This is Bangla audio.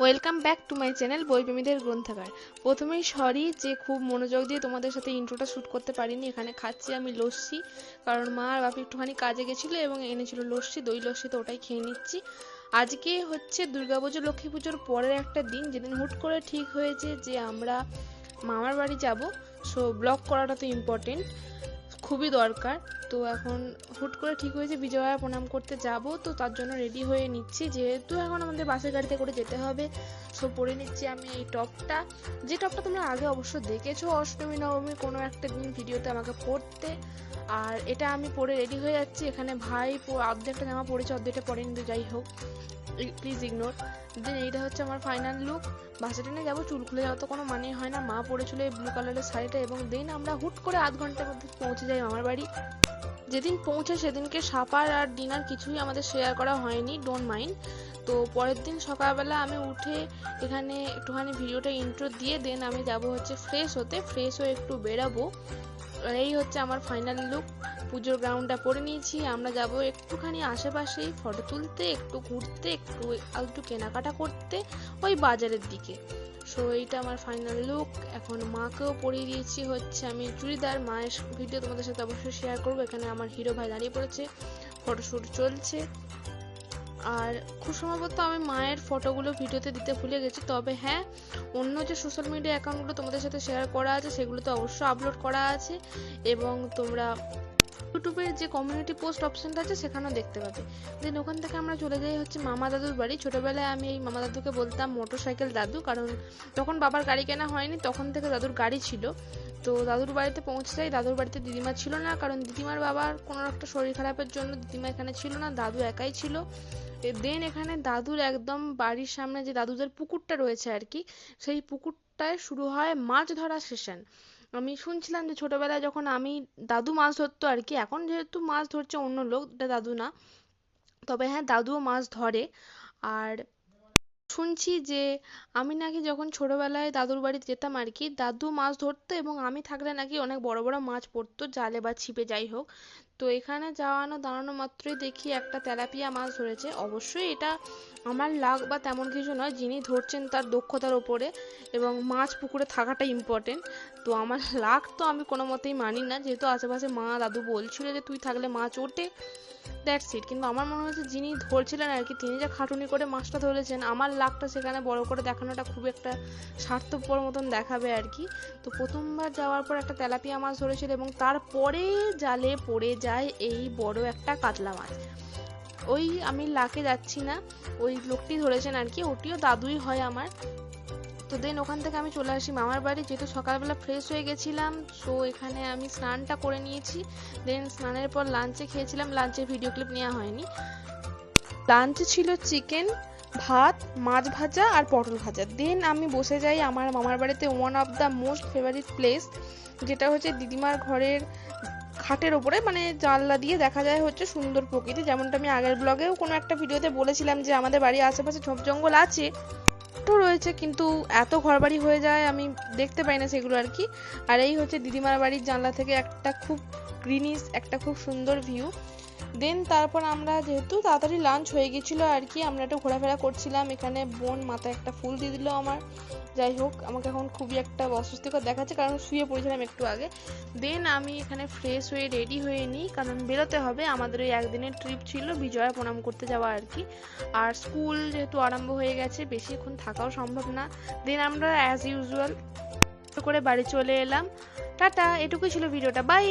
Welcome back to my channel বইপ্রেমীদের গ্রন্থাগার প্রথমেই সরি যে খুব মনোযোগ দিয়ে তোমাদের সাথে ইন্ট্রোটা শ্যুট করতে পারিনি। এখানে খাচ্ছি, আমি লস্যি, কারণ মা আর বাপি একটুখানি কাজে গেছিল এবং এনেছিল লস্যি, দই লস্যি তো ওটাই খেয়ে নিচ্ছি। আজকে হচ্ছে দুর্গাপুজো, লক্ষ্মী পুজোর পরের একটা দিন, যেদিন হুট করে ঠিক হয়েছে যে আমরা মামার বাড়ি যাব। সো ব্লগ করাটা তো ইম্পর্টেন্ট খুবই দরকার। তো এখন হুট করে ঠিক হয়েছে, বিজয়া প্রণাম করতে যাব। তো তার জন্য রেডি হয়ে নিচ্ছি। যেহেতু এখন আমাদের বাসের গাড়িতে করে যেতে হবে সো পরে নিচ্ছি আমি এই টপটা। যে টপটা তোমরা আগে অবশ্য দেখেছ, অষ্টমী, নবমী, কোনো একটা দিন ভিডিওতে আমাকে পরতে আর এটা আমি পরে রেডি হয়ে যাচ্ছি। এখানে ভাই অর্ধেকটা জামা পরেছে অর্ধেকটা পরেনি তো যাই হোক প্লিজ ইগনোর দেন এইটা হচ্ছে আমার ফাইনাল লুক বাসে ট্রেনে যাব, চুল খুলে যাওয়া তো কোনো মানে হয় না। মা পরেছিল এই ব্লু কালারের শাড়িটা এবং দেন আমরা হুট করে আধ ঘণ্টার মধ্যে পৌঁছে যাই আমার বাড়ি। যেদিন পৌঁছে সেদিনকে সাপার আর ডিনার কিছুই আমাদের শেয়ার করা হয়নি ডোন্ট মাইন্ড তো পরের দিন সকালবেলা আমি উঠে এখানে একটুখানি ভিডিওটা ইন্ট্রো দিয়ে দেন আমি যাব হচ্ছে ফ্রেশ হতে। ফ্রেশ হয়ে একটু বেরাবো। এই হচ্ছে আমার ফাইনাল লুক পুজোর গ্রাউন্ডটা পরে নিয়েছি, আমরা যাব একটুখানি আশেপাশেই ফটো তুলতে, একটু ঘুরতে, একটু একটু কেনাকাটা করতে ওই বাজারের দিকে। সো এইটা আমার ফাইনাল লুক এখন মাকেও পরিয়ে দিয়েছি হচ্ছে আমি চুড়িদার। মায়ের ভিডিও তোমাদের সাথে অবশ্যই শেয়ার করব। এখানে আমার হিরো ভাই দাঁড়িয়ে পড়েছে ফটোশ্যুট চলছে। আর খুব সম্ভবত আমি মায়ের ফটোগুলো ভিডিওতে দিতে ভুলে গেছি। তবে হ্যাঁ অন্য যে সোশ্যাল মিডিয়া অ্যাকাউন্টগুলো তোমাদের সাথে শেয়ার করা আছে, সেগুলোতে অবশ্যই আপলোড করা আছে। এবং তোমরা ইউটিউবের যে কমিউনিটি পোস্ট অপশনটা আছে, সেখানেও দেখতে পাবে। দেন ওখান থেকে আমরা চলে যাই হচ্ছে মামা দাদুর বাড়ি। ছোটবেলায় আমি এই মামা দাদুকে বলতাম, মোটরসাইকেল দাদু। কারণ তখন বাবার গাড়ি কেনা হয়নি, তখন থেকে দাদুর গাড়ি ছিল। তো দাদুর বাড়িতে পৌঁছে যাই দাদুর বাড়িতে দিদিমা ছিল না, কারণ দিদিমার বাবার কোনো একটা শরীর খারাপের জন্য দিদিমা এখানে ছিল না, দাদু একাই ছিল। দেন এখানে দাদুর একদম বাড়ির সামনে যে দাদুদের পুকুরটা রয়েছে আর কি, সেই পুকুরটায় শুরু হয় মাছ ধরা সেশন আমি শুনছিলাম যে ছোটবেলায় যখন আমি দাদু মাছ ধরতো আর কি, এখন যেহেতু মাছ ধরছে অন্য লোক, এটা দাদু না, তবে হ্যাঁ দাদুও মাছ ধরে। আর শুনছি যে আমি নাকি যখন ছোটবেলায় দাদুর বাড়িতে যেতাম আর কি, দাদু মাছ ধরতো এবং আমি থাকলে নাকি অনেক বড় বড় মাছ পড়তো, জালে বা ছিপে যাই হোক। তো এখানে যাওয়ানো, দাঁড়ানো মাত্রই দেখি একটা তেলাপিয়া মাছ ধরেছে। অবশ্যই এটা আমার লাক বা তেমন কিছু নয়, যিনি ধরছেন তার দক্ষতার ওপরে এবং মাছ পুকুরে থাকাটা ইম্পর্টেন্ট তো আমার লাক তো আমি কোনো মতেই মানি না, যেহেতু আশেপাশে মা, দাদু বলছিল যে তুই থাকলে মাছ ওঠে দ্যাটস ইট কিন্তু আমার মনে হচ্ছে যিনি ধরছিলেন আর কি, তিনি যে খাটুনি করে মাছটা ধরেছেন, আমার লাকটা সেখানে বড় করে দেখানোটা খুব একটা স্বার্থপর মতন দেখাবে আর কি। তো প্রথমবার যাওয়ার পর একটা তেলাপিয়া মাছ ধরেছিল এবং তারপরে জালে পড়ে যায় এই বড় একটা কাতলা মাছ। ওই আমি লাকে যাচ্ছি না, ওই লোকটি ধরেছেন আর কি, ওটিও দাদুই হয় আমার। তো দেন ওখান থেকে আমি চলে আসি মামার বাড়ি, যেহেতু সকালবেলা ফ্রেশ হয়ে গেছিলাম সো এখানে আমি স্নানটা করে নিয়েছি। দেন স্নানের পর লাঞ্চে খেয়েছিলাম লাঞ্চের ভিডিও ক্লিপ নেওয়া হয়নি। লাঞ্চে ছিল চিকেন ভাত, মাছ ভাজা আর পটল ভাজা। দেন আমি বসে যাই আমার মামার বাড়িতে one of the most favourite place যেটা হচ্ছে দিদিমার ঘরের খাটের ওপরে মানে জানলা দিয়ে দেখা যায় হচ্ছে সুন্দর প্রকৃতি। যেমনটা আমি আগের ব্লগেও কোনো একটা ভিডিওতে বলেছিলাম যে আমাদের বাড়ির আশেপাশে ঝোপ জঙ্গল আছে, তো রয়েছে, কিন্তু এত ঘরবাড়ি হয়ে যায় আমি দেখতে পাই না সেগুলো আর কি। আর এই হচ্ছে দিদিমার বাড়ির জানলা থেকে একটা খুব গ্রিনিস, একটা খুব সুন্দর ভিউ দেন তারপর আমরা যেহেতু তাড়াতাড়ি লাঞ্চ হয়ে গেছিল আর কি, আমরা একটু ঘোরাফেরা করছিলাম। এখানে বোন মাথায় একটা ফুল দিয়ে দিল আমার। যাই হোক, আমাকে এখন খুবই একটা অস্বস্তিকর দেখাচ্ছে কারণ শুয়ে পড়েছিলাম একটু আগে। দেন আমি এখানে ফ্রেশ হয়ে রেডি হয়ে নিই, কারণ বেরোতে হবে। আমাদের ওই একদিনের ট্রিপ ছিল বিজয়া প্রণাম করতে যাওয়া আর কি। আর স্কুল যেহেতু আরম্ভ হয়ে গেছে, বেশিক্ষণ থাকাও সম্ভব না। দেন আমরা অ্যাজ ইউজুয়াল করে বাড়ি চলে এলাম। টাটা, এটুকুই ছিল ভিডিওটা বাই